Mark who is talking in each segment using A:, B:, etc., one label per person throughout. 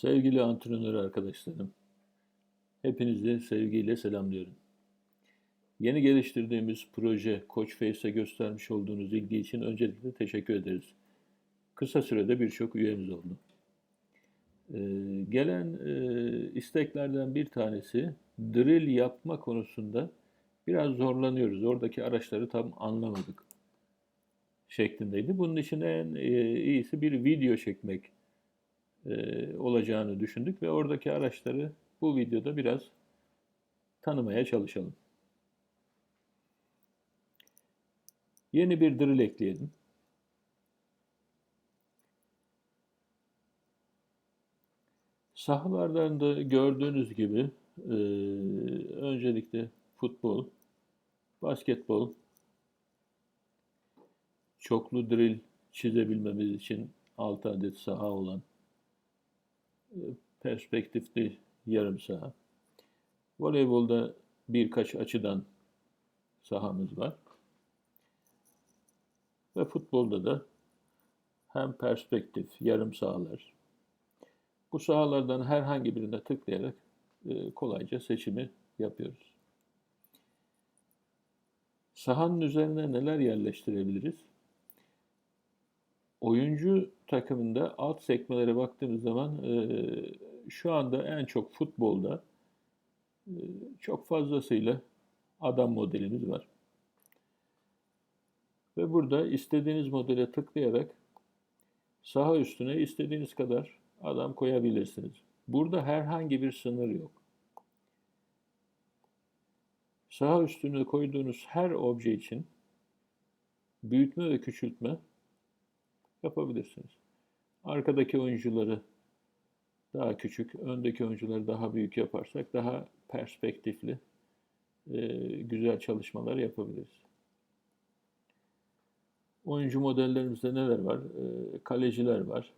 A: Sevgili antrenör arkadaşlarım, hepinizi sevgiyle selamlıyorum. Yeni geliştirdiğimiz proje Koç Face'e göstermiş olduğunuz ilgi için öncelikle teşekkür ederiz. Kısa sürede birçok üyemiz oldu. Ee, gelen e, isteklerden bir tanesi drill yapma konusunda biraz zorlanıyoruz. Oradaki araçları tam anlamadık şeklindeydi. Bunun için en e, iyisi bir video çekmek e, olacağını düşündük ve oradaki araçları bu videoda biraz tanımaya çalışalım. Yeni bir drill ekleyelim. Sahalardan da gördüğünüz gibi e, öncelikle futbol, basketbol, çoklu drill çizebilmemiz için 6 adet saha olan perspektifli yarım saha. Voleybolda birkaç açıdan sahamız var. Ve futbolda da hem perspektif, yarım sahalar. Bu sahalardan herhangi birine tıklayarak e, kolayca seçimi yapıyoruz. Sahanın üzerine neler yerleştirebiliriz? Oyuncu takımında alt sekmelere baktığımız zaman e, şu anda en çok futbolda e, çok fazlasıyla adam modelimiz var. Ve burada istediğiniz modele tıklayarak saha üstüne istediğiniz kadar adam koyabilirsiniz. Burada herhangi bir sınır yok. Saha üstüne koyduğunuz her obje için büyütme ve küçültme yapabilirsiniz. Arkadaki oyuncuları daha küçük, öndeki oyuncuları daha büyük yaparsak daha perspektifli, e, güzel çalışmalar yapabiliriz. Oyuncu modellerimizde neler var? E, kaleciler var,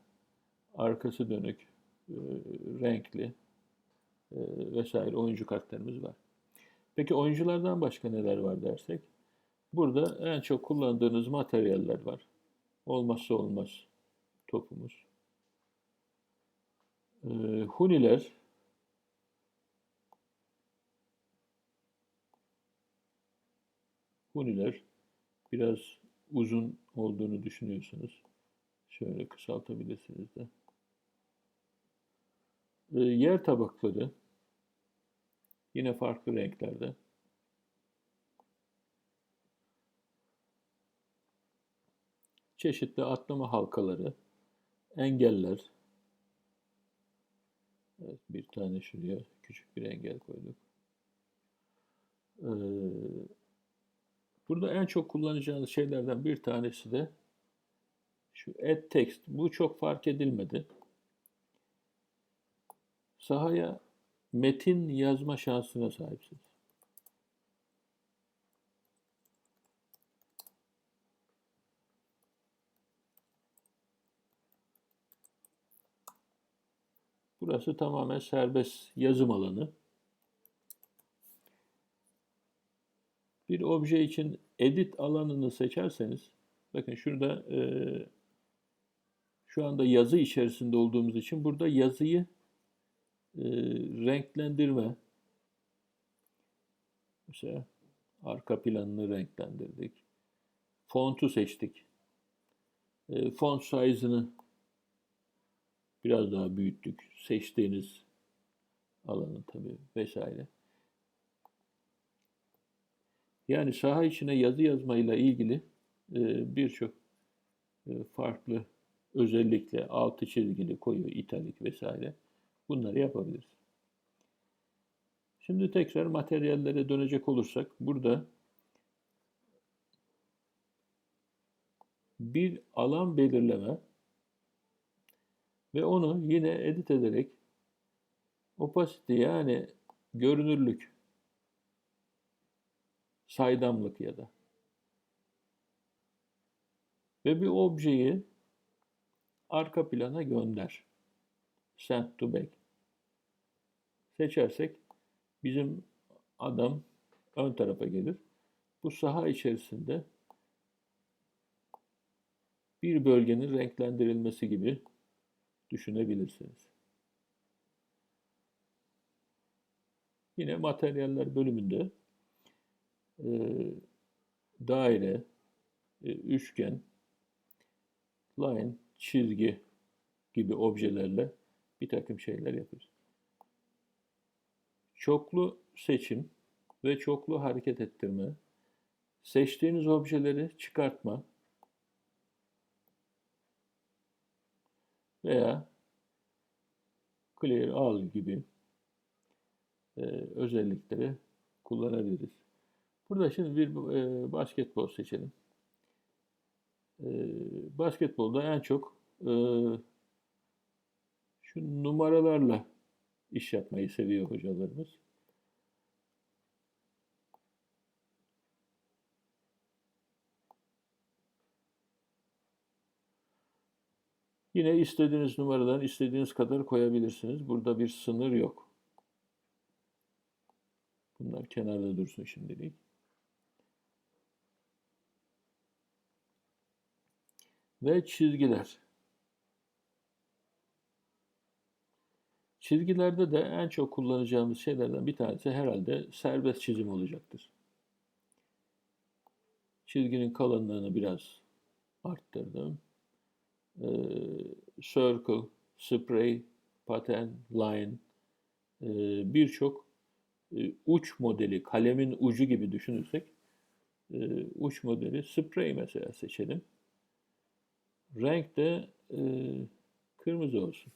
A: arkası dönük, e, renkli vesaire oyuncu kartlarımız var. Peki oyunculardan başka neler var dersek? Burada en çok kullandığınız materyaller var olmazsa olmaz topumuz. Ee, huniler Huniler biraz uzun olduğunu düşünüyorsunuz. Şöyle kısaltabilirsiniz de. Ee, yer tabakları yine farklı renklerde. Çeşitli atlama halkaları, engeller. Evet, bir tane şuraya küçük bir engel koyduk. Ee, burada en çok kullanacağınız şeylerden bir tanesi de şu add text. Bu çok fark edilmedi. Sahaya metin yazma şansına sahipsiniz. Burası tamamen serbest yazım alanı. Bir obje için edit alanını seçerseniz, bakın şurada e, şu anda yazı içerisinde olduğumuz için burada yazıyı e, renklendirme, mesela arka planını renklendirdik, fontu seçtik, e, font size'ını biraz daha büyüttük. Seçtiğiniz alanı tabii vesaire. Yani saha içine yazı yazmayla ilgili e, birçok e, farklı özellikle altı çizgili, koyu, italik vesaire bunları yapabiliriz. Şimdi tekrar materyallere dönecek olursak burada bir alan belirleme ve onu yine edit ederek opacity yani görünürlük, saydamlık ya da ve bir objeyi arka plana gönder. Send to back. Seçersek bizim adam ön tarafa gelir. Bu saha içerisinde bir bölgenin renklendirilmesi gibi düşünebilirsiniz. Yine materyaller bölümünde e, daire, e, üçgen, line, çizgi gibi objelerle bir takım şeyler yapıyoruz. Çoklu seçim ve çoklu hareket ettirme, seçtiğiniz objeleri çıkartma, veya clear all gibi e, özellikleri kullanabiliriz. Burada şimdi bir e, basketbol seçelim. E, basketbolda en çok e, şu numaralarla iş yapmayı seviyor hocalarımız. Yine istediğiniz numaradan istediğiniz kadar koyabilirsiniz. Burada bir sınır yok. Bunlar kenarda dursun şimdilik. Ve çizgiler. Çizgilerde de en çok kullanacağımız şeylerden bir tanesi herhalde serbest çizim olacaktır. Çizginin kalınlığını biraz arttırdım. Ee, circle, spray, pattern, line e, birçok e, uç modeli, kalemin ucu gibi düşünürsek uç modeli spray mesela seçelim. Renk de kırmızı olsun.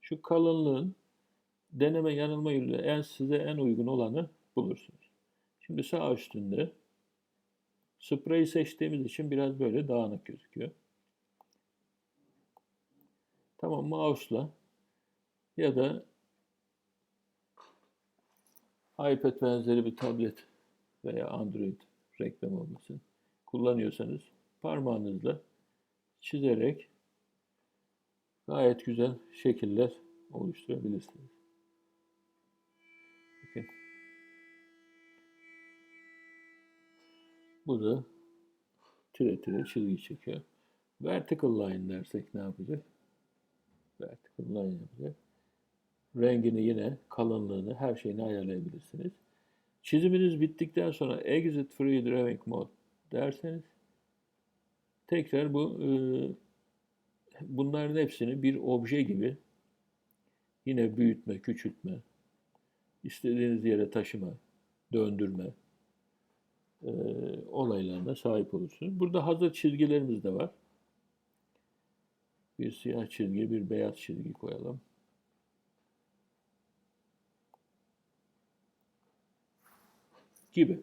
A: Şu kalınlığın deneme yanılma yoluyla en size en uygun olanı bulursunuz. Şimdi sağ üstünde spray'i seçtiğimiz için biraz böyle dağınık gözüküyor. Tamam mouse'la ya da iPad benzeri bir tablet veya Android reklam olmasın kullanıyorsanız parmağınızla çizerek gayet güzel şekiller oluşturabilirsiniz. Bu da tire tire çizgi çekiyor. Vertical line dersek ne yapacak? Vertical line yapacak. Rengini yine, kalınlığını, her şeyini ayarlayabilirsiniz. Çiziminiz bittikten sonra Exit Free Drawing Mode derseniz tekrar bu e, bunların hepsini bir obje gibi yine büyütme, küçültme, istediğiniz yere taşıma, döndürme e, olaylarına sahip olursunuz. Burada hazır çizgilerimiz de var. Bir siyah çizgi, bir beyaz çizgi koyalım. Gibi.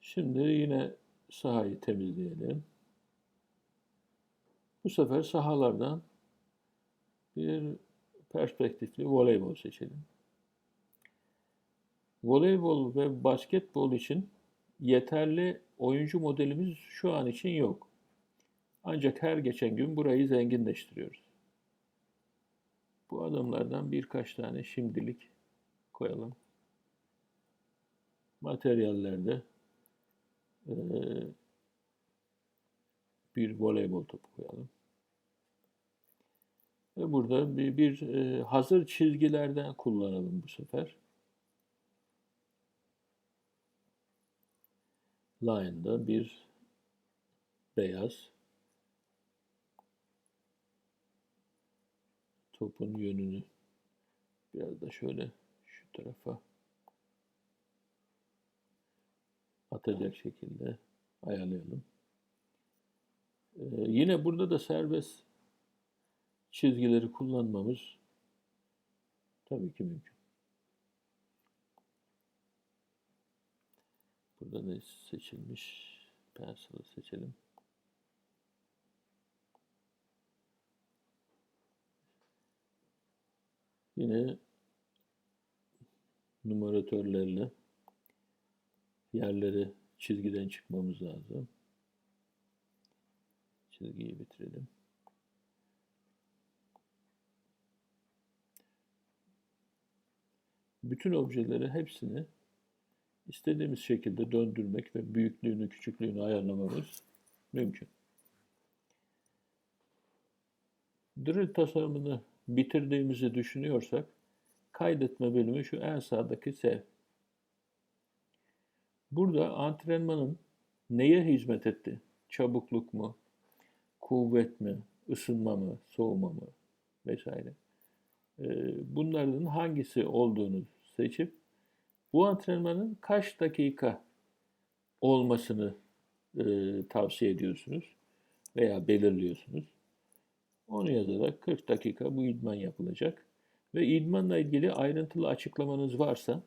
A: Şimdi yine sahayı temizleyelim. Bu sefer sahalardan bir perspektifli voleybol seçelim. Voleybol ve basketbol için yeterli oyuncu modelimiz şu an için yok. Ancak her geçen gün burayı zenginleştiriyoruz. Bu adımlardan birkaç tane şimdilik koyalım. Materyallerde bir voleybol topu koyalım. Ve burada bir, bir e, hazır çizgilerden kullanalım bu sefer. Line'da bir beyaz topun yönünü biraz da şöyle şu tarafa atacak şekilde ayarlayalım. Ee, yine burada da serbest çizgileri kullanmamız tabii ki mümkün. Burada ne seçilmiş? Pencil'ı seçelim. Yine numaratörlerle yerleri çizgiden çıkmamız lazım. Çizgiyi bitirelim. Bütün objeleri hepsini istediğimiz şekilde döndürmek ve büyüklüğünü, küçüklüğünü ayarlamamız mümkün. Drill tasarımını bitirdiğimizi düşünüyorsak kaydetme bölümü şu en sağdaki sev. Burada antrenmanın neye hizmet etti? Çabukluk mu? Kuvvet mi? ısınma mı? Soğuma mı? Vesaire. Ee, Bunların hangisi olduğunu seçip bu antrenmanın kaç dakika olmasını e, tavsiye ediyorsunuz veya belirliyorsunuz. Onu yazarak 40 dakika bu idman yapılacak ve idmanla ilgili ayrıntılı açıklamanız varsa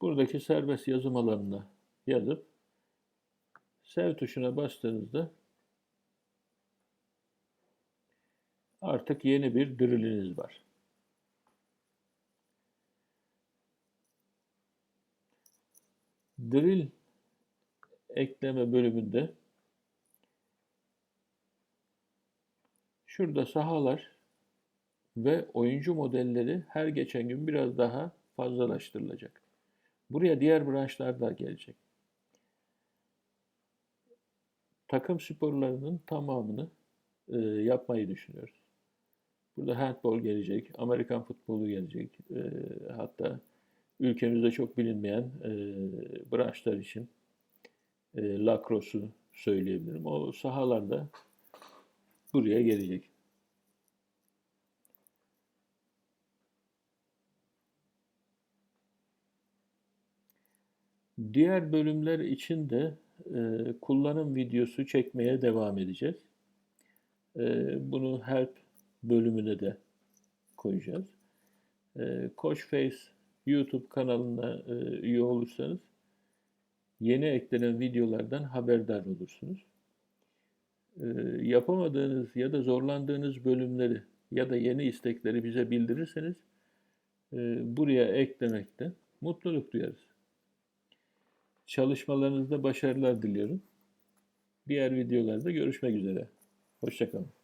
A: buradaki serbest yazım alanına yazıp sev tuşuna bastığınızda artık yeni bir drilliniz var. Drill ekleme bölümünde şurada sahalar ve oyuncu modelleri her geçen gün biraz daha fazlalaştırılacak. Buraya diğer branşlar da gelecek. Takım sporlarının tamamını e, yapmayı düşünüyoruz. Burada handball gelecek, Amerikan futbolu gelecek. E, hatta ülkemizde çok bilinmeyen e, branşlar için e, lacrosse'u söyleyebilirim. O sahalarda buraya gelecek. Diğer bölümler için de e, kullanım videosu çekmeye devam edeceğiz. E, bunu help bölümüne de koyacağız. E, Coach Face YouTube kanalına e, üye olursanız yeni eklenen videolardan haberdar olursunuz. E, yapamadığınız ya da zorlandığınız bölümleri ya da yeni istekleri bize bildirirseniz e, buraya eklemekten mutluluk duyarız. Çalışmalarınızda başarılar diliyorum. Diğer videolarda görüşmek üzere. Hoşçakalın.